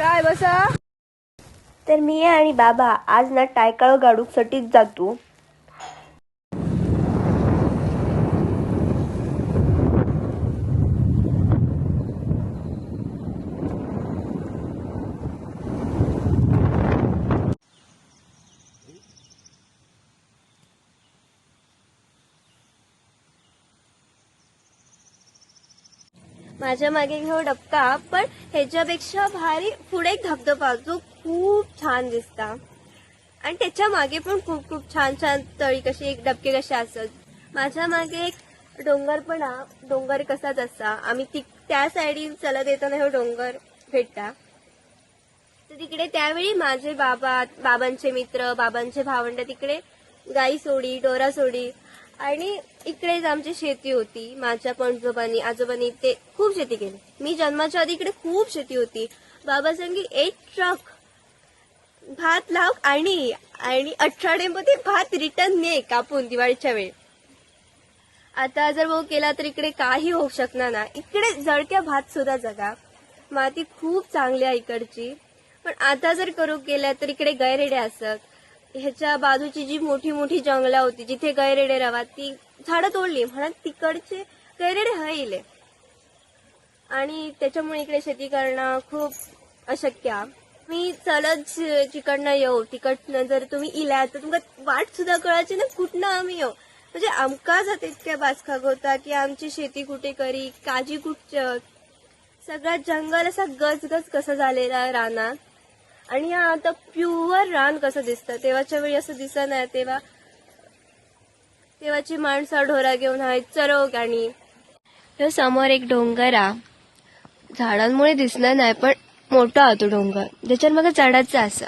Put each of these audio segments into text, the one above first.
काय बसा? तर मी आणि बाबा आज ना टायकाळ गाडूक सटीत जातो. माझ्या मागे घेऊ डबका पण ह्याच्यापेक्षा भारी पुढे एक धबधबा जो खूप छान दिसता. आणि त्याच्यामागे पण खूप खूप छान छान तळी कशी एक डबके कसे असत माझ्या मागे एक डोंगर पण डोंगर कसाच असा आम्ही ती त्या साईडीन चलत येताना हे डोंगर भेटता. तर तिकडे त्यावेळी माझे बाबा बाबांचे मित्र बाबांचे भावंड तिकडे गाई सोडी डोरा सोडी आणि इकडेच आमची शेती होती. माझ्या पणजोबांनी आजोबांनी ते खूप शेती केली. मी जन्माच्या आधी इकडे खूप शेती होती. बाबा सांगी एक ट्रक भात लाव आणि आणि अठराडेमध्ये भात रिटर्न ने कापून दिवाळीच्या वेळी. आता जर भाऊ केला तर इकडे काही होऊ शकणार ना इकडे जळक्या भात सुद्धा जगा. माती खूप चांगली आहे इकडची. पण आता जर करू केल्या तर इकडे गैरेडे असत. ह्याच्या बाजूची जी मोठी मोठी जंगला होती जिथे गैरेडे रवा ती झाडं तोडली. म्हणून तिकडचे गैरेडे हयले. आणि त्याच्यामुळे इकडे शेती करणं खूप अशक्य. आहे. मी चलत तिकडनं येऊ तिकडनं जर तुम्ही इला तर तुमका वाट सुद्धा कळायची ना कुठनं आम्ही येऊ? म्हणजे आमका आता इतक्या बासखाग होता की आमची शेती कुठे करी काजी कुठच्या सगळा जंगल असा गजगज कसं झालेला रानात? आणि हा आता प्युअर रान कसं दिसतं? तेव्हाच्या वेळी असं दिसत नाही तेव्हा तेव्हाची माणसं ढोरा घेऊन आहेत चरवक आणि समोर एक डोंगर हा. झाडांमुळे दिसणार नाही पण मोठा होतो तो डोंगर. त्याच्यावर मग झाडाचं असं.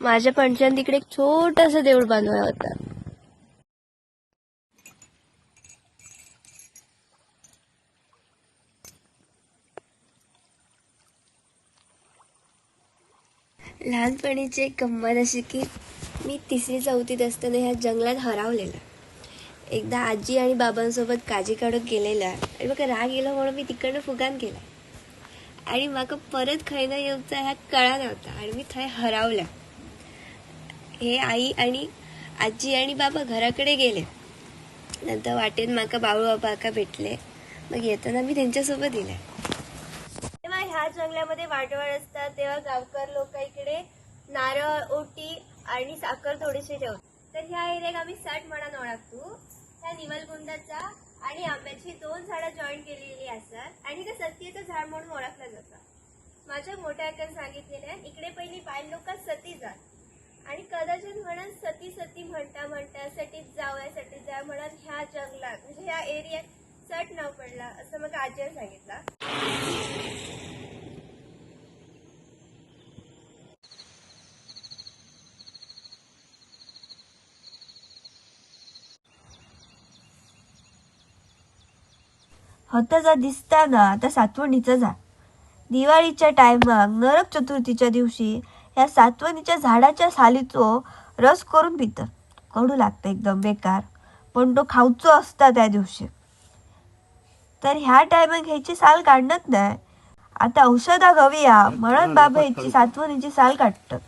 माझ्या पंचान तिकडे एक छोटस देऊळ बांधला होता. लहानपणीची एक गंमत अशी की मी तिसरी चौथीत असताना ह्या जंगलात हरवलेला. एकदा आजी आणि बाबांसोबत काजी काढून गेलेला आणि मग राग गेलो म्हणून मी तिकडनं फुगान केला. आणि म्हाका परत खंय ना येऊचा ह्या कळा नव्हता आणि मी थंय हरावला. हे आई आणि आजी आणि बाबा घराकडे गेले. नंतर वाटेन माका बाळू बाबा भेटले. मग येताना मी त्यांच्यासोबत गेले. तेव्हा जंगलामध्ये वाटवळ असतात तेव्हा गावकर लोक इकडे नारळ ओटी आणि साखर थोडीशी ठेवतात. तर ह्या एरियाक आम्ही सट म्हणून ओळखतो ह्या निवलगुंडाचा आणि आंब्याची दोन झाडं जॉईन केलेली असतात. आणि त्या सतीचं झाड म्हणून ओळखलं जातं. माझ्या मोठ्या आकार सांगितलेल्या इकडे पहिली बायल लोक सती जात. आणि कदाचित म्हणून सती सती म्हणता म्हणता सटीत जाऊया सटीत जा म्हणून ह्या जंगलात म्हणजे ह्या एरियात सट नाव पडला असं मग आजीने सांगितलं. होता जा दिसता ना आता सातवणीचं झाड. दिवाळीच्या टायमाक नरक चतुर्थीच्या दिवशी या सातवणीच्या झाडाच्या सालीचो रस करून पितात कडू लागतं एकदम बेकार पण तो खाऊचो असता त्या दिवशी. तर ह्या टायमाक ह्याची साल काढणत नाही. आता औषधा गवीया म्हणून बाबा ह्याची सातवणीची साल काढतात.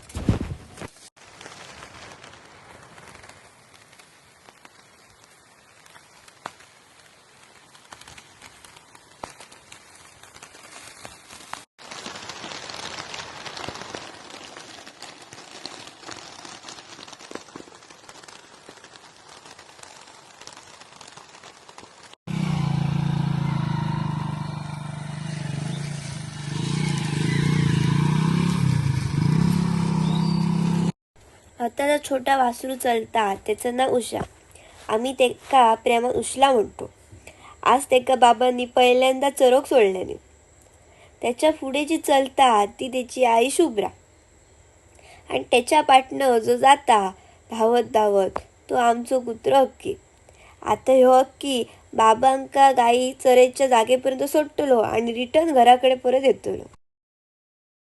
हाताचा छोटा वासरू चलता त्याचं नाव उषा. आम्ही तेका प्रेमात उशला म्हणतो. आज तेका बाबांनी पहिल्यांदा चरोक सोडल्याने. त्याच्या पुढे जी चलता ती त्याची आई शुभ्रा. आणि त्याच्या पाटणं जो जाता धावत धावत तो आमचो कुत्रो हक्की. आता ह्यो हक्की बाबांका गाई चरेच्या जागेपर्यंत सोडटलो आणि रिटर्न घराकडे परत येतलो.